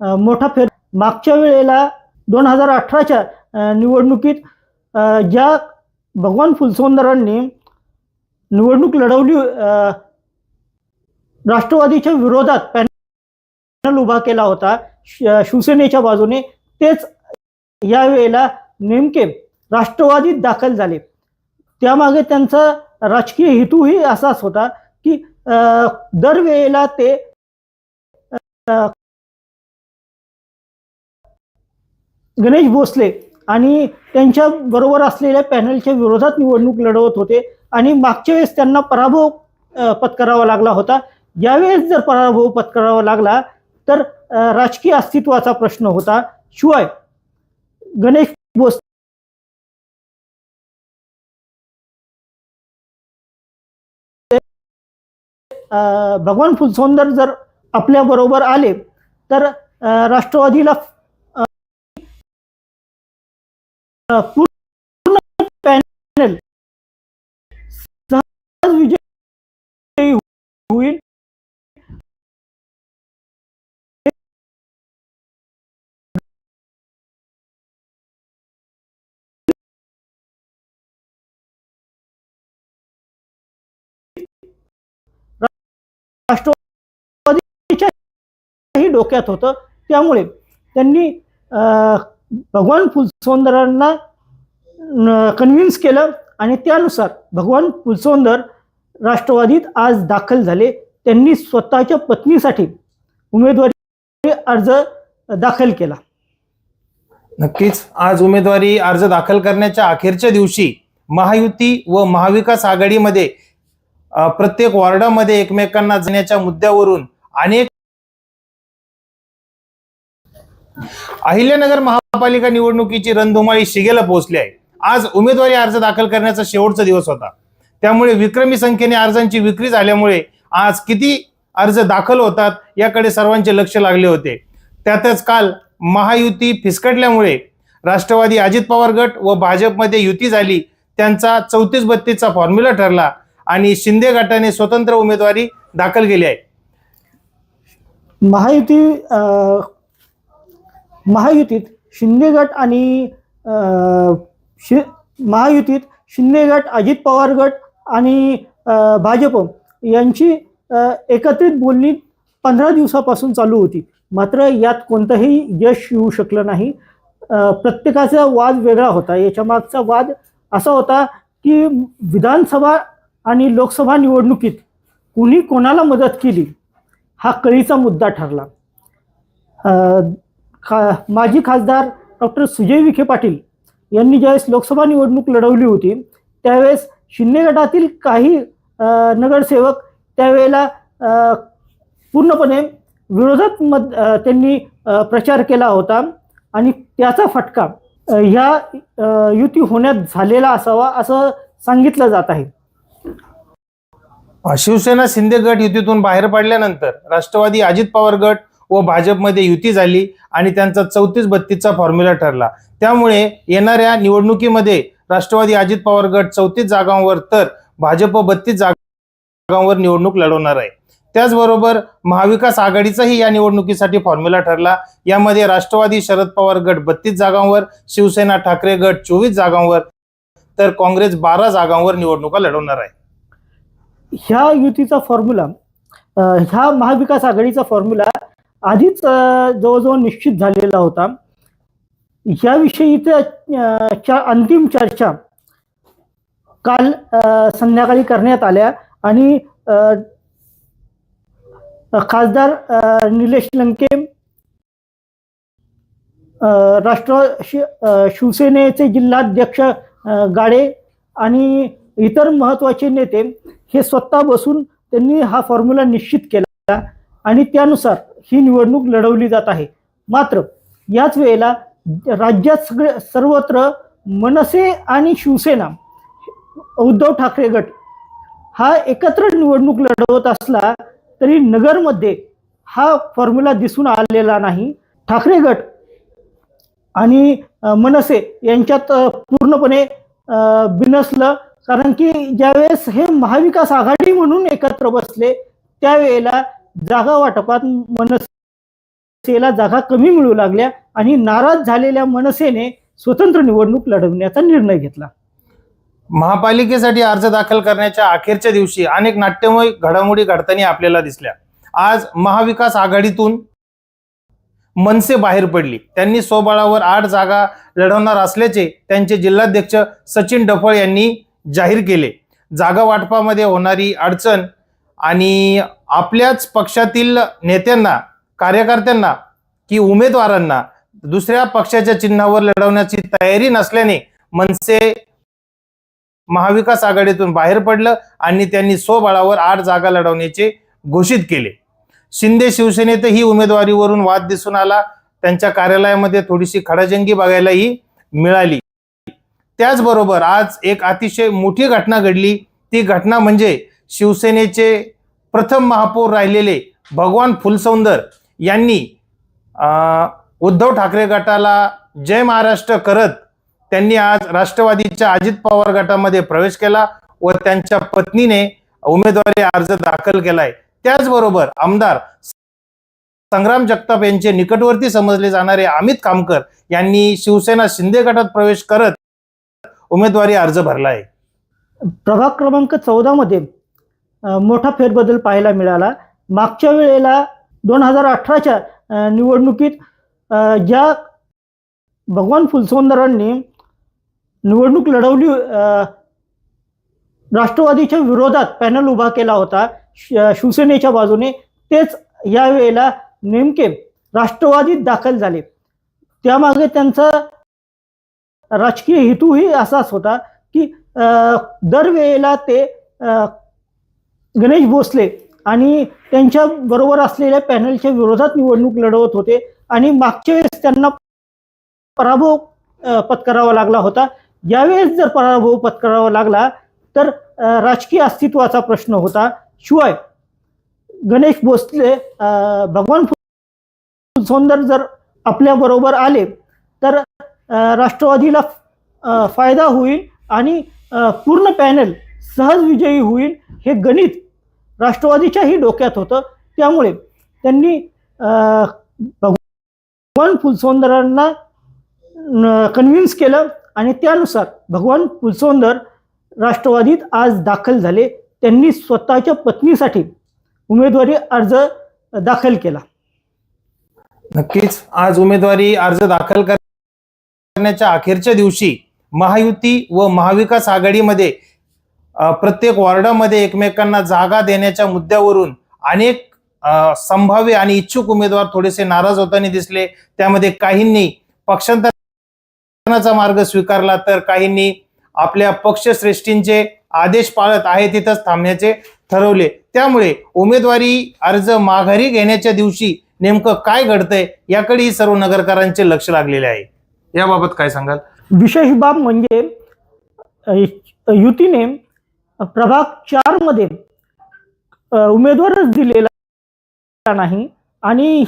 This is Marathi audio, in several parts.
मोठा फेर मागच्या वेळेला दोन हजार अठराच्या निवडणुकीत ज्या भगवान फुलसुंदरांनी निवडणूक लढवली राष्ट्रवादीच्या विरोधात पॅनल उभा केला होता शिवसेनेच्या बाजूने तेच यावेळेला नेमके राष्ट्रवादीत दाखल झाले. त्यामागे त्यांचा राजकीय हेतूही असाच होता की दरवेळेला ते गणेश भोसले आणि त्यांच्या बरोबर असलेल्या पॅनलच्या विरोधात निवडणूक लढवत होते आणि मागच्या वेळेस त्यांना पराभव पत्करावा लागला होता. यावेळेस जर पराभव पत्करावा लागला तर राजकीय अस्तित्वाचा प्रश्न होता. शिवाय गणेश भोसले भगवान फुलसुंदर जर आपल्या बरोबर आले तर राष्ट्रवादीला पूर्ण पॅनल सहज विजय होईल. राष्ट्रवादीच्याही डोक्यात होतं. त्यामुळे त्यांनी भगवान फुलसुंदरांना कन्व्हिन्स केलं आणि त्यानुसार भगवान फुलसुंदर राष्ट्रवादीत आज दाखल झाले. त्यांनी स्वतःच्या पत्नीसाठी उमेदवारी अर्ज दाखल केला. नक्कीच. आज उमेदवारी अर्ज दाखल करण्याच्या अखेरच्या दिवशी महायुती व महाविकास आघाडीमध्ये प्रत्येक वॉर्डामध्ये एकमेकांना जाण्याच्या मुद्द्यावरून अनेक अहिल्यानगर महा महापालिका निवडणुकीची रणधुमाळी शिगेला पोहोचली आहे. आज उमेदवारी अर्ज दाखल करण्याचा शेवटचा दिवस होता. त्यामुळे विक्रमी संख्येने अर्जांची विक्री झाल्यामुळे आज किती अर्ज दाखल होतात याकडे सर्वांचे लक्ष लागले होते. त्यातच काल महायुती फिसकटल्यामुळे राष्ट्रवादी अजित पवार गट व भाजपमध्ये युती झाली. त्यांचा चौतीस बत्तीसचा फॉर्म्युला ठरला आणि शिंदे गटाने स्वतंत्र उमेदवारी दाखल केली आहे. महायुती महायुतीत शिंदे गट आणि शि महायुतीत शिंदे गट अजित पवार गट आणि भाजप यांची एकत्रित बोलणी पंधरा दिवसापासून चालू होती. मात्र यात कोणतंही यश येऊ शकलं नाही. प्रत्येकाचा वाद वेगळा होता. याच्या मागचा वाद असा होता की विधानसभा आणि लोकसभा निवडणुकीत कुणी कोणाला मदत केली हा कळीचा मुद्दा ठरला. खा माजी खासदार डॉक्टर सुजय विखे पाटील यांनी ज्यावेळेस लोकसभा निवडणूक लढवली होती त्यावेळेस शिंदे गटातील काही नगरसेवक त्यावेळेला पूर्णपणे विरोधात मत त्यांनी प्रचार केला होता आणि त्याचा फटका ह्या युती होण्यात झालेला असावा असं सांगितलं जात आहे. शिवसेना शिंदे गट युतीतून बाहेर पडल्यानंतर राष्ट्रवादी अजित पवार गट व भाजपमध्ये युती झाली आणि त्यांचा चौतीस बत्तीसचा फॉर्म्युला ठरला. त्यामुळे येणाऱ्या निवडणुकीमध्ये राष्ट्रवादी अजित पवार गट चौतीस जागांवर तर भाजप बत्तीस जागांवर निवडणूक लढवणार आहे. त्याचबरोबर महाविकास आघाडीचाही या निवडणुकीसाठी फॉर्म्युला ठरला. यामध्ये राष्ट्रवादी शरद पवार गट बत्तीस जागांवर शिवसेना ठाकरे गट चोवीस जागांवर तर काँग्रेस बारा जागांवर निवडणुका लढवणार आहे. ह्या युतीचा फॉर्म्युला ह्या महाविकास आघाडीचा फॉर्म्युला आधीच जवळजवळ निश्चित झालेला होता. याविषयीच्या च्या अंतिम चर्चा काल संध्याकाळी करण्यात आल्या आणि खासदार निलेश लंके राष्ट्र शि- शिवसेनेचे जिल्हाध्यक्ष गाडे आणि इतर महत्त्वाचे नेते हे स्वतः बसून त्यांनी हा फॉर्म्युला निश्चित केला आणि त्यानुसार ही निवडणूक लढवली जात आहे. मात्र याच वेळेला राज्यात सगळे सर्वत्र मनसे आणि शिवसेना उद्धव ठाकरे गट हा एकत्र निवडणूक लढवत असला तरी नगरमध्ये हा फॉर्म्युला दिसून आलेला नाही. ठाकरे गट आणि मनसे यांच्यात पूर्णपणे बिनसलं. कारण की ज्यावेळेस हे महाविकास आघाडी म्हणून एकत्र बसले त्यावेळेला जागा वाटपात मनसेला जागा कमी मिळू लागल्या आणि नाराज झालेल्या मनसेने स्वतंत्र निवडणूक लढवण्याचा निर्णय घेतला. महापालिकेसाठी अर्ज दाखल करण्याच्या अखेरच्या दिवशी अनेक नाट्यमय घडामोडी घडताना आपल्याला दिसल्या. आज महाविकास आघाडीतून मनसे बाहेर पडली. त्यांनी स्वबळावर आठ जागा लढवणार असल्याचे त्यांचे जिल्हाध्यक्ष सचिन डफळ यांनी जाहीर केले. जागा वाटपामध्ये होणारी अडचण आणि आपल्याच पक्षातील नेत्यांना कार्यकर्त्यांना की उमेदवारांना दुसऱ्या पक्षाच्या चिन्हावर लढवण्याची तयारी नसल्याने मनसे महाविकास आघाडीतून बाहेर पडलं आणि त्यांनी स्वबळावर आठ जागा लढवण्याचे घोषित केले. शिंदे शिवसेनेतही उमेदवारीवरून वाद दिसून आला. त्यांच्या कार्यालयामध्ये थोडीशी खडाजंगी बघायलाही मिळाली. त्याचबरोबर आज एक अतिशय मोठी घटना घडली. ती घटना म्हणजे शिवसेनेचे प्रथम महापौर राहिलेले भगवान फुलसौंदर यांनी अं, उद्धव ठाकरे गटाला जय महाराष्ट्र करत त्यांनी आज राष्ट्रवादीच्या अजित पवार गटामध्ये प्रवेश केला व त्यांच्या पत्नीने उमेदवारी अर्ज दाखल केलाय. त्याचबरोबर आमदार संग्राम जगताप यांचे निकटवर्ती समजले जाणारे अमित कामकर यांनी शिवसेना शिंदे गटात प्रवेश करत उमेदवारी अर्ज भरला आहे प्रभाग क्रमांक चौदा मध्ये मोठा फेरबदल पाहायला मिळाला. मागच्या वेळेला दोन हजार अठराच्या निवडणुकीत ज्या भगवान फुलसुंदरांनी निवडणूक लढवली राष्ट्रवादीच्या विरोधात पॅनल उभा केला होता श- शिवसेनेच्या बाजूने तेच यावेळेला नेमके राष्ट्रवादीत दाखल झाले. त्यामागे त्यांचा राजकीय हेतूही असाच होता की दरवेळेला ते गणेश भोसले आणि त्यांच्याबरोबर असलेल्या पॅनलच्या विरोधात निवडणूक लढवत होते. आणि मागच्या वेळेस त्यांना पराभव पत्करावा लागला होता. यावेळेस जर पराभव पत्करावा लागला तर राजकीय अस्तित्वाचा प्रश्न होता. शिवाय गणेश भोसले भगवान सुंदर जर आपल्याबरोबर आले तर राष्ट्रवादीला फायदा होईल आणि पूर्ण पॅनल सहज विजयी होईल हे गणित राष्ट्रवादीच्याही डोक्यात होतं. त्यामुळे त्यांनी भगवान फुलसौंदरांना कन्व्हिन्स केलं आणि त्यानुसार भगवान फुलसौंदर राष्ट्रवादीत आज दाखल झाले. त्यांनी स्वतःच्या पत्नीसाठी उमेदवारी अर्ज दाखल केला. नक्कीच. आज उमेदवारी अर्ज दाखल करण्याच्या अखेरच्या दिवशी महायुती व महाविकास आघाडीमध्ये प्रत्येक वॉर्डामध्ये एकमेकांना जागा देण्याच्या मुद्द्यावरून अनेक संभाव्य आणि इच्छुक उमेदवार थोडेसे नाराज होताना दिसले. त्यामध्ये काहींनी पक्षांतरणाचा मार्ग स्वीकारला तर काहींनी आपल्या पक्षश्रेष्ठींचे आदेश पाळत आहे तिथंच थांबण्याचे ठरवले. त्यामुळे उमेदवारी अर्ज माघारी घेण्याच्या दिवशी नेमकं काय घडतंय याकडेही सर्व नगरकरांचे लक्ष लागलेले आहे. याबाबत काय सांगाल? विशेष बाब म्हणजे युतीने प्रभाग चारमध्ये उमेदवारच दिलेला नाही. आणि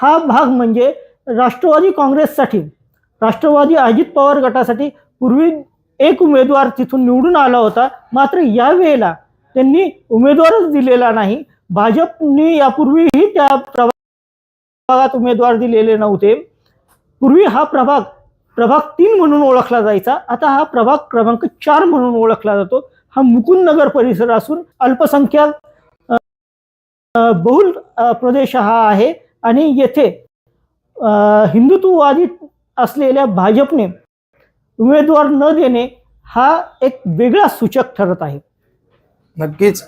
हा भाग म्हणजे राष्ट्रवादी काँग्रेससाठी राष्ट्रवादी अजित पवार गटासाठी पूर्वी एक उमेदवार तिथून निवडून आला होता. मात्र यावेळेला त्यांनी उमेदवारच दिलेला नाही. भाजपने यापूर्वीही त्या प्रभागात उमेदवार दिलेले नव्हते. पूर्वी हा प्रभाग प्रभाग तीन म्हणून ओळखला जायचा. आता हा प्रभाग क्रमांक चार म्हणून ओळखला जातो. हा मुकुंद नगर परिसर असून अल्पसंख्याक बहुल प्रदेश हा आहे आणि येथे हिंदुत्ववादी असलेल्या भाजपने उमेदवार न देणे हा एक वेगळा सूचक ठरत आहे. नक्कीच.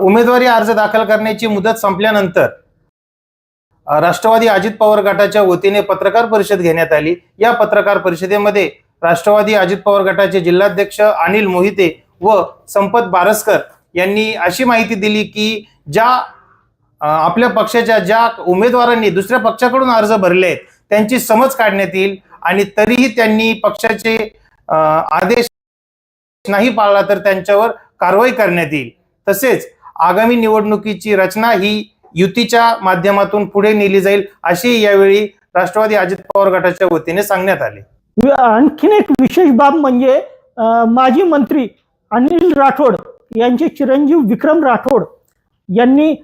उमेदवारी अर्ज दाखल करण्याची मुदत संपल्यानंतर राष्ट्रवादी अजित पवार गटाच्या वतीने पत्रकार परिषद घेण्यात आली. या पत्रकार परिषदेमध्ये राष्ट्रवादी अजित पवार गटाचे जिल्हाध्यक्ष अनिल मोहिते व संपत बारसकर यांनी अशी माहिती दिली की ज्या आपल्या पक्षाच्या ज्या उमेदवारांनी दुसऱ्या पक्षाकडून अर्ज भरले आहेत त्यांची समज काढण्यात येईल आणि तरीही त्यांनी पक्षाचे आदेश नाही पाळला तर त्यांच्यावर कारवाई करण्यात येईल. तसेच आगामी निवडणुकीची रचना ही युतीच्या माध्यमातून पुढे नेली जाईल अशी यावेळी राष्ट्रवादी अजित पवार गटाच्या वतीने सांगण्यात आले. आणखीन एक विशेष बाब म्हणजे माजी मंत्री अनिल राठोड यांचे चिरंजीव विक्रम राठोड यांनी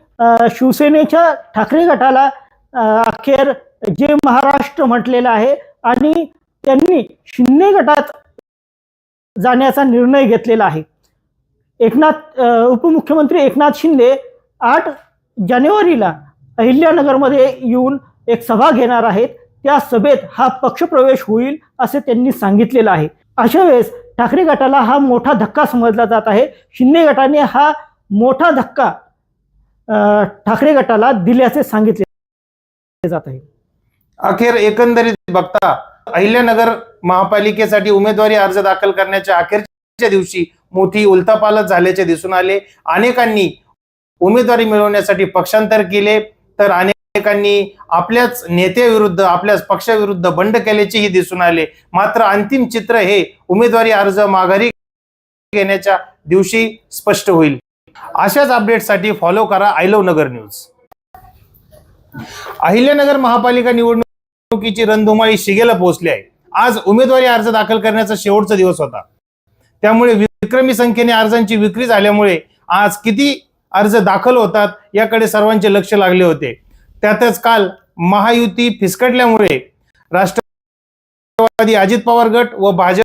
शिवसेनेच्या ठाकरे गटाला अखेर जे महाराष्ट्र म्हटलेलं आहे आणि त्यांनी शिंदे गटात जाण्याचा निर्णय घेतलेला आहे. एकनाथ उपमुख्यमंत्री एकनाथ शिंदे आठ जानेवारीला अहिल्यानगरमध्ये येऊन एक सभा घेणार आहेत. त्या सभेत हा पक्षप्रवेश होईल असे त्यांनी सांगितलेलं आहे. अशा वेळेस ठाकरे गटाला हा मोठा धक्का समजला जात आहे. शिंदे गटाने हा मोठा धक्का ठाकरे गटाला दिल्याचे सांगितले जात आहे. अखेर एकंदरीत बघता अहिल्यानगर महापालिकेसाठी उमेदवारी अर्ज दाखल करण्याच्या अखेरच्या दिवशी मोठी उलथापालथ झाल्याचे दिसून आले. अनेकांनी उमेदवारी मिळवण्यासाठी पक्षांतर केले तर अनेकांनी आपल्याच नेत्याविरुद्ध आपल्याच पक्षाविरुद्ध बंड केल्याचेही दिसून आले. मात्र अंतिम चित्र हे उमेदवारी अर्ज माघारी घेण्याच्या दिवशी स्पष्ट होईल. अशाच अपडेटसाठी फॉलो करा आय नगर न्यूज. अहिल्यानगर महापालिका निवडणुकीची रणधुमाळी शिगेला पोहोचली आहे. आज उमेदवारी अर्ज दाखल करण्याचा शेवटचा दिवस होता. त्यामुळे विक्रमी संख्येने अर्जांची विक्री झाल्यामुळे आज किती अर्ज दाखल होतात याकडे सर्वांचे लक्ष लागले होते. त्यातच काल महायुती फिसकटल्यामुळे राष्ट्रवादी अजित पवार गट व भाजप